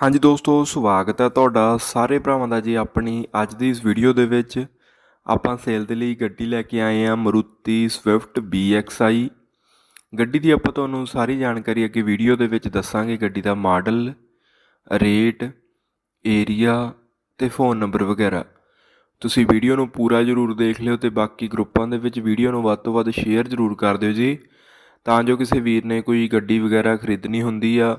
ਹਾਂਜੀ ਦੋਸਤੋ, ਸਵਾਗਤ ਹੈ ਤੁਹਾਡਾ ਸਾਰੇ ਭਰਾਵਾਂ ਦਾ ਜੀ ਆਪਣੀ ਅੱਜ ਦੀ ਇਸ ਵੀਡੀਓ ਦੇ ਵਿੱਚ। ਆਪਾਂ ਸੇਲ ਦੇ ਲਈ ਗੱਡੀ ਲੈ ਕੇ ਆਏ ਹਾਂ ਮਰੂਤੀ ਸਵਿਫਟ BXI ਗੱਡੀ ਦੀ ਆਪਾਂ ਤੁਹਾਨੂੰ ਸਾਰੀ ਜਾਣਕਾਰੀ ਅੱਗੇ ਵੀਡੀਓ ਦੇ ਵਿੱਚ ਦੱਸਾਂਗੇ, ਗੱਡੀ ਦਾ ਮਾਡਲ ਰੇਟ ਏਰੀਆ ਤੇ ਫੋਨ ਨੰਬਰ ਵਗੈਰਾ। ਤੁਸੀਂ ਵੀਡੀਓ ਨੂੰ ਪੂਰਾ ਜ਼ਰੂਰ ਦੇਖ ਲਿਓ ਤੇ ਬਾਕੀ ਗਰੁੱਪਾਂ ਦੇ ਵਿੱਚ ਵੀਡੀਓ ਨੂੰ ਵੱਧ ਤੋਂ ਵੱਧ ਸ਼ੇਅਰ ਜ਼ਰੂਰ ਕਰ ਦਿਓ ਜੀ। ਤਾਂ ਜੋ ਕਿਸੇ ਵੀਰ ਨੇ ਕੋਈ ਗੱਡੀ ਵਗੈਰਾ ਖਰੀਦਣੀ ਹੁੰਦੀ ਆ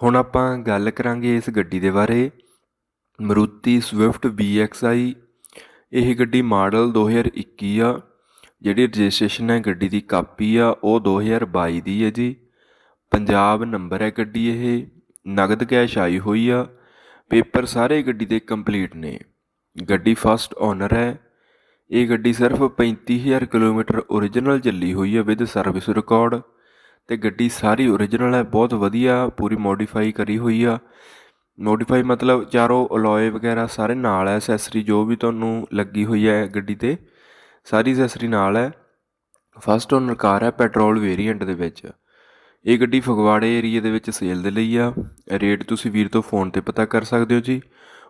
ਹੁਣ ਆਪਾਂ ਗੱਲ ਕਰਾਂਗੇ ਇਸ ਗੱਡੀ ਦੇ ਬਾਰੇ। ਮਰੂਤੀ ਸਵਿਫਟ BXI ਇਹ ਗੱਡੀ ਮਾਡਲ 2021 ਆ, ਜਿਹੜੀ ਰਜਿਸਟ੍ਰੇਸ਼ਨ ਹੈ ਗੱਡੀ ਦੀ ਕਾਪੀ ਆ, ਉਹ 2022 ਦੀ ਹੈ ਜੀ। ਪੰਜਾਬ ਨੰਬਰ ਹੈ ਗੱਡੀ ਇਹ, ਨਗਦ ਕੈਸ਼ ਆਈ ਹੋਈ ਆ, ਪੇਪਰ ਸਾਰੇ ਗੱਡੀ ਦੇ ਕੰਪਲੀਟ ਨੇ। ਗੱਡੀ ਫਸਟ ਓਨਰ ਹੈ, ਇਹ ਗੱਡੀ ਸਿਰਫ 35000 ਕਿਲੋਮੀਟਰ ਓਰੀਜਨਲ ਚੱਲੀ ਹੋਈ ਹੈ ਵਿਦ ਸਰਵਿਸ ਰਿਕਾਰਡ ਤੇ ਗੱਡੀ ਸਾਰੀ ਓਰੀਜਨਲ ਹੈ, ਬਹੁਤ ਵਧੀਆ, ਪੂਰੀ ਮੋਡੀਫਾਈ ਕਰੀ ਹੋਈ ਆ। ਮੋਡੀਫਾਈ ਮਤਲਬ ਚਾਰੋਂ ਅਲੋਏ ਵਗੈਰਾ ਸਾਰੇ ਨਾਲ ਹੈ ਐਸੈਸਰੀ ਜੋ ਵੀ ਤੁਹਾਨੂੰ ਲੱਗੀ ਹੋਈ ਹੈ ਗੱਡੀ ਤੇ, ਸਾਰੀ ਐਸੈਸਰੀ ਨਾਲ ਹੈ। ਫਸਟ ਓਨਰ ਕਾਰ ਹੈ ਪੈਟਰੋਲ ਵੇਰੀਐਂਟ ਦੇ ਵਿੱਚ। ਇਹ ਗੱਡੀ ਫਗਵਾੜੇ ਏਰੀਆ ਦੇ ਵਿੱਚ ਸੇਲ ਦੇ ਲਈ ਆ। ਰੇਟ ਤੁਸੀਂ ਵੀਰ ਤੋਂ ਫੋਨ ਤੇ ਪਤਾ ਕਰ ਸਕਦੇ ਹੋ ਜੀ।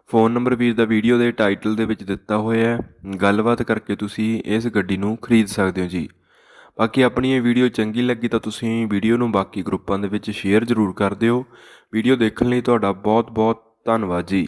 ਫੋਨ ਨੰਬਰ ਵੀਰ ਦਾ ਵੀਡੀਓ ਦੇ ਟਾਈਟਲ ਦੇ ਵਿੱਚ ਦਿੱਤਾ ਹੋਇਆ ਹੈ। ਗੱਲਬਾਤ ਕਰਕੇ ਤੁਸੀਂ ਇਸ ਗੱਡੀ ਨੂੰ ਖਰੀਦ ਸਕਦੇ ਹੋ ਜੀ। ਬਾਕੀ ਆਪਣੀ ਇਹ ਵੀਡੀਓ ਚੰਗੀ ਲੱਗੀ ਤਾਂ ਤੁਸੀਂ ਵੀਡੀਓ ਨੂੰ ਬਾਕੀ ਗਰੁੱਪਾਂ ਦੇ ਵਿੱਚ ਸ਼ੇਅਰ ਜ਼ਰੂਰ ਕਰ ਦਿਓ। ਵੀਡੀਓ ਦੇਖਣ ਲਈ ਤੁਹਾਡਾ ਬਹੁਤ ਬਹੁਤ ਧੰਨਵਾਦ ਜੀ।